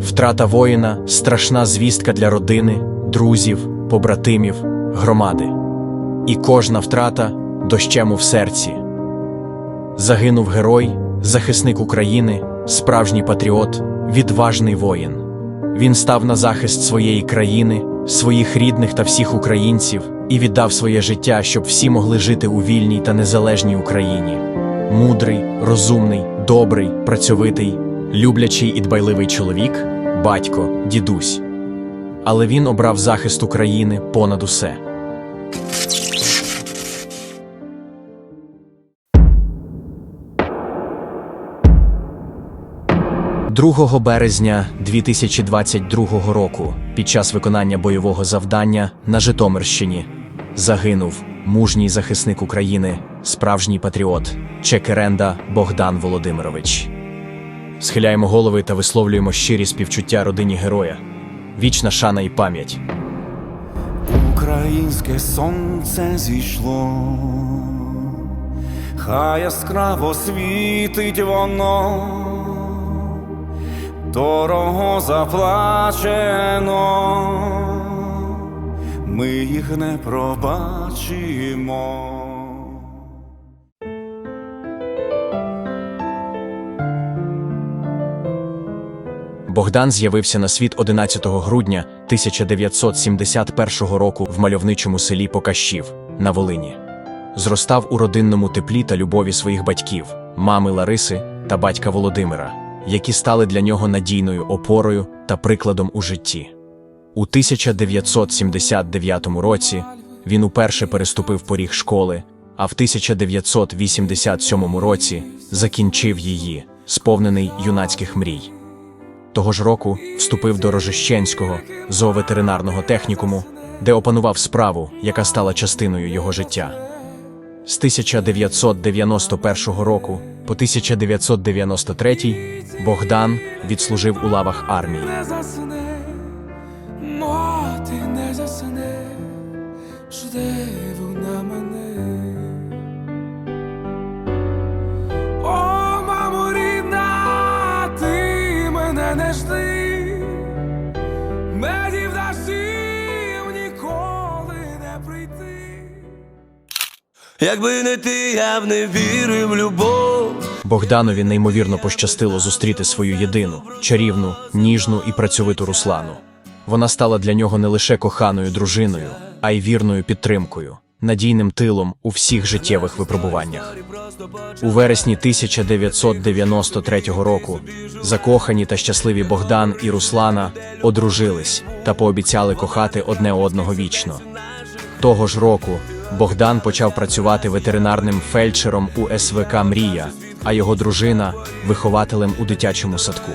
Втрата воїна страшна звістка для родини, друзів, побратимів, громади. І кожна втрата дощем в серці. Загинув герой, захисник України, справжній патріот, відважний воїн. Він став на захист своєї країни, своїх рідних та всіх українців і віддав своє життя, щоб всі могли жити у вільній та незалежній Україні. Мудрий, розумний, добрий, працьовитий, люблячий і дбайливий чоловік, батько, дідусь. Але він обрав захист України понад усе. – 2 березня 2022 року під час виконання бойового завдання на Житомирщині загинув мужній захисник України, справжній патріот Чекеренда Богдан Володимирович. Схиляємо голови та висловлюємо щирі співчуття родині героя. Вічна шана і пам'ять. Українське сонце зійшло, хай яскраво світить воно, дорого заплачено, ми їх не пробачимо. Богдан з'явився на світ 11 грудня 1971 року в мальовничому селі Покащів на Волині. Зростав у родинному теплі та любові своїх батьків, мами Лариси та батька Володимира, які стали для нього надійною опорою та прикладом у житті. У 1979 році він уперше переступив поріг школи, а в 1987 році закінчив її, сповнений юнацьких мрій. Того ж року вступив до Рожищенського зооветеринарного технікуму, де опанував справу, яка стала частиною його життя. З 1991 року по 1993 Богдан відслужив у лавах армії. засне, не засне, жде Якби не ти, я б не вірив любов. Богданові неймовірно пощастило зустріти свою єдину, чарівну, ніжну і працьовиту Руслану. Вона стала для нього не лише коханою дружиною, а й вірною підтримкою, надійним тилом у всіх життєвих випробуваннях. У вересні 1993 року закохані та щасливі Богдан і Руслана одружились та пообіцяли кохати одне одного вічно. Того ж року Богдан почав працювати ветеринарним фельдшером у СВК Мрія, а його дружина вихователем у дитячому садку.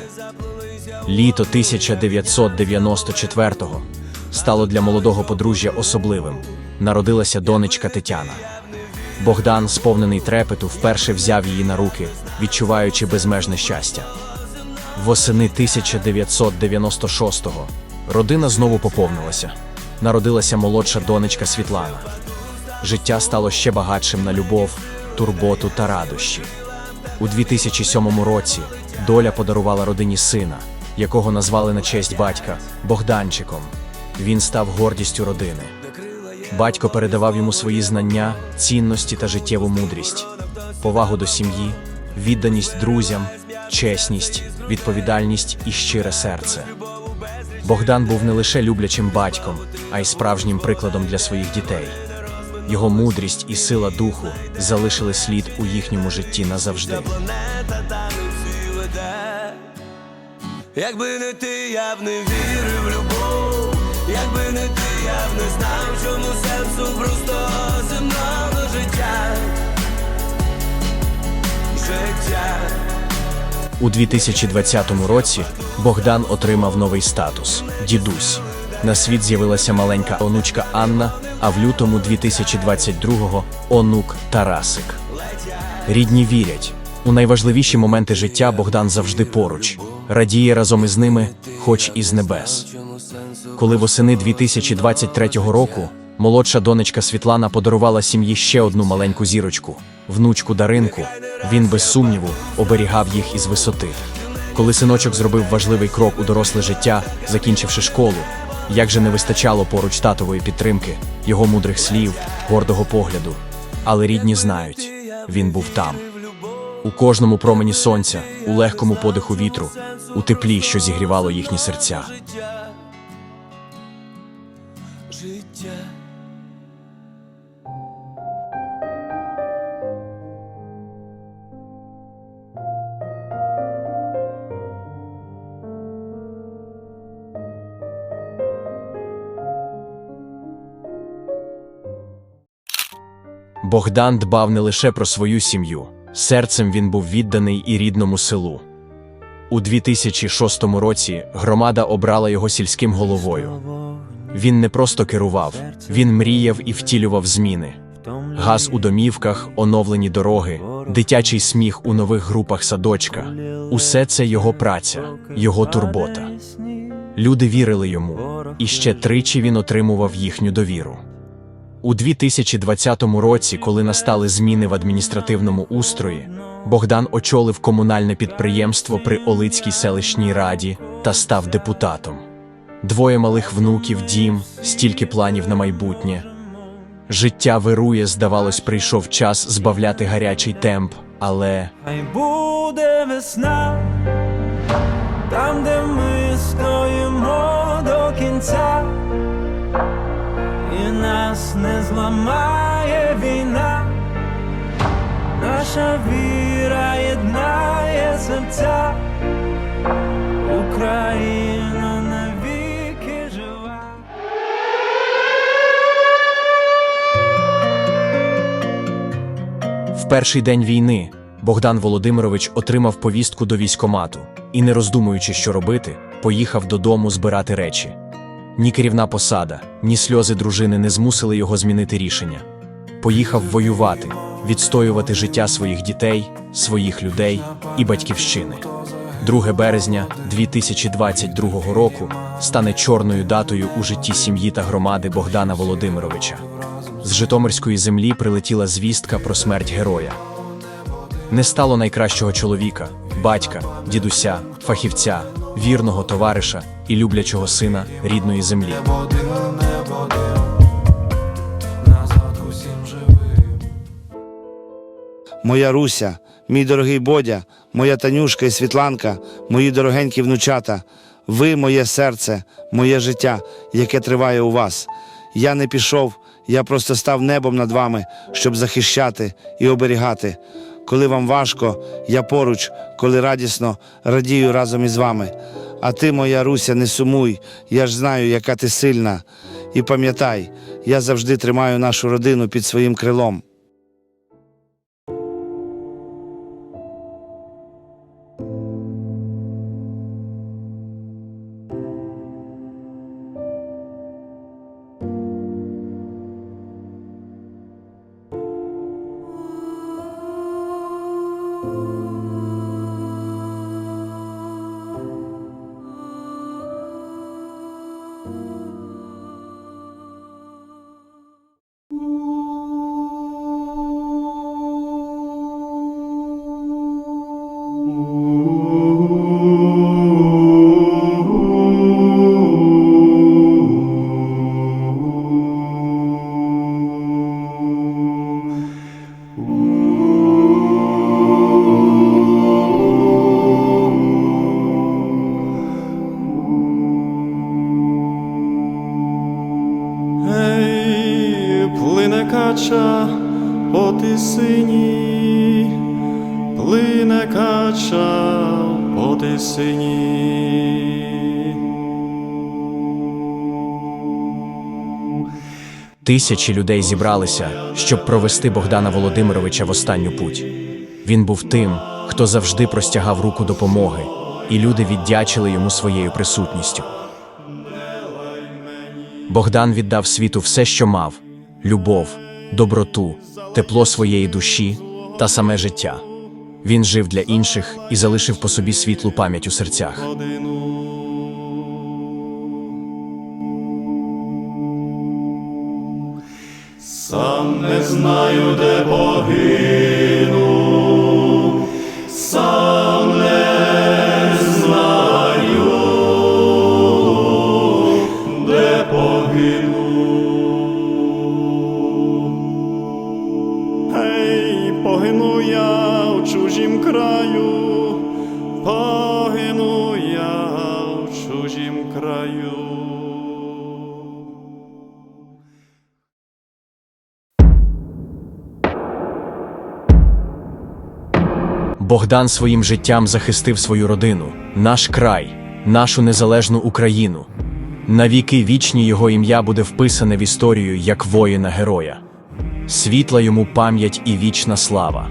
Літо 1994-го стало для молодого подружжя особливим. Народилася донечка Тетяна. Богдан, сповнений трепету, вперше взяв її на руки, відчуваючи безмежне щастя. Восени 1996-го родина знову поповнилася. Народилася молодша донечка Світлана. Життя стало ще багатшим на любов, турботу та радощі. У 2007 році доля подарувала родині сина, якого назвали на честь батька Богданчиком. Він став гордістю родини. Батько передавав йому свої знання, цінності та життєву мудрість, повагу до сім'ї, відданість друзям, чесність, відповідальність і щире серце. Богдан був не лише люблячим батьком, а й справжнім прикладом для своїх дітей. Його мудрість і сила духу залишили слід у їхньому житті назавжди. Якби не ти, я б не вірив в любов. Якби не ти, я б не знав, чому сенсу просто земного життя. Життя. У 2020 році Богдан отримав новий статус дідусь. На світ з'явилася маленька онучка Анна, а в лютому 2022-го онук Тарасик. Рідні вірять, у найважливіші моменти життя Богдан завжди поруч, радіє разом із ними, хоч і з небес. Коли восени 2023 року молодша донечка Світлана подарувала сім'ї ще одну маленьку зірочку, внучку Даринку, він без сумніву оберігав їх із висоти. Коли синочок зробив важливий крок у доросле життя, закінчивши школу, як же не вистачало поруч татової підтримки, його мудрих слів, гордого погляду. Але рідні знають, він був там. У кожному промені сонця, у легкому подиху вітру, у теплі, що зігрівало їхні серця. Богдан дбав не лише про свою сім'ю, серцем він був відданий і рідному селу. У 2006 році громада обрала його сільським головою. Він не просто керував, він мріяв і втілював зміни. Газ у домівках, оновлені дороги, дитячий сміх у нових групах садочка. Усе це його праця, його турбота. Люди вірили йому, і ще тричі він отримував їхню довіру. У 2020 році, коли настали зміни в адміністративному устрої, Богдан очолив комунальне підприємство при Олицькій селищній раді та став депутатом. Двоє малих внуків, дім, стільки планів на майбутнє. Життя вирує, здавалось, прийшов час збавляти гарячий темп, але Хай буде весна, там, де ми стоїмо до кінця, нас не зламає війна, наша віра єднає серця, Україна навіки жива. В перший день війни Богдан Володимирович отримав повістку до військомату і, не роздумуючи, що робити, поїхав додому збирати речі. Ні керівна посада, ні сльози дружини не змусили його змінити рішення. Поїхав воювати, відстоювати життя своїх дітей, своїх людей і батьківщини. 2 березня 2022 року стане чорною датою у житті сім'ї та громади Богдана Володимировича. З Житомирської землі прилетіла звістка про смерть героя. Не стало найкращого чоловіка, батька, дідуся, фахівця, вірного товариша і люблячого сина рідної землі. Моя Руся, мій дорогий Бодя, моя Танюшка і Світланка, мої дорогенькі внучата, ви моє серце, моє життя, яке триває у вас. Я не пішов, я просто став небом над вами, щоб захищати і оберігати. Коли вам важко, я поруч, коли радісно радію разом із вами. А ти, моя Руся, не сумуй, я ж знаю, яка ти сильна. І пам'ятай, я завжди тримаю нашу родину під своїм крилом. Кача по тисині, плине кача по тисині. Тисячі людей зібралися, щоб провести Богдана Володимировича в останню путь. Він був тим, хто завжди простягав руку допомоги, і люди віддячили йому своєю присутністю. Богдан віддав світу все, що мав: любов, доброту, тепло своєї душі та саме життя. Він жив для інших і залишив по собі світлу пам'ять у серцях. Сам не знаю, де погину, сам Богдан своїм життям захистив свою родину, наш край, нашу незалежну Україну. Навіки вічні його ім'я буде вписане в історію як воїна-героя. Світла йому пам'ять і вічна слава.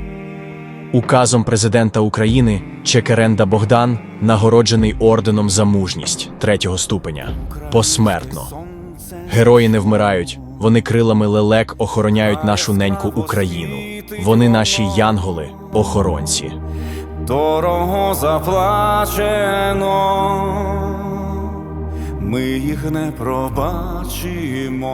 Указом президента України Чекеренда Богдан нагороджений орденом за мужність третього ступеня посмертно. Герої не вмирають, вони крилами лелек охороняють нашу неньку Україну. Вони наші янголи, охоронці. дорого заплачено, ми їх не пробачимо.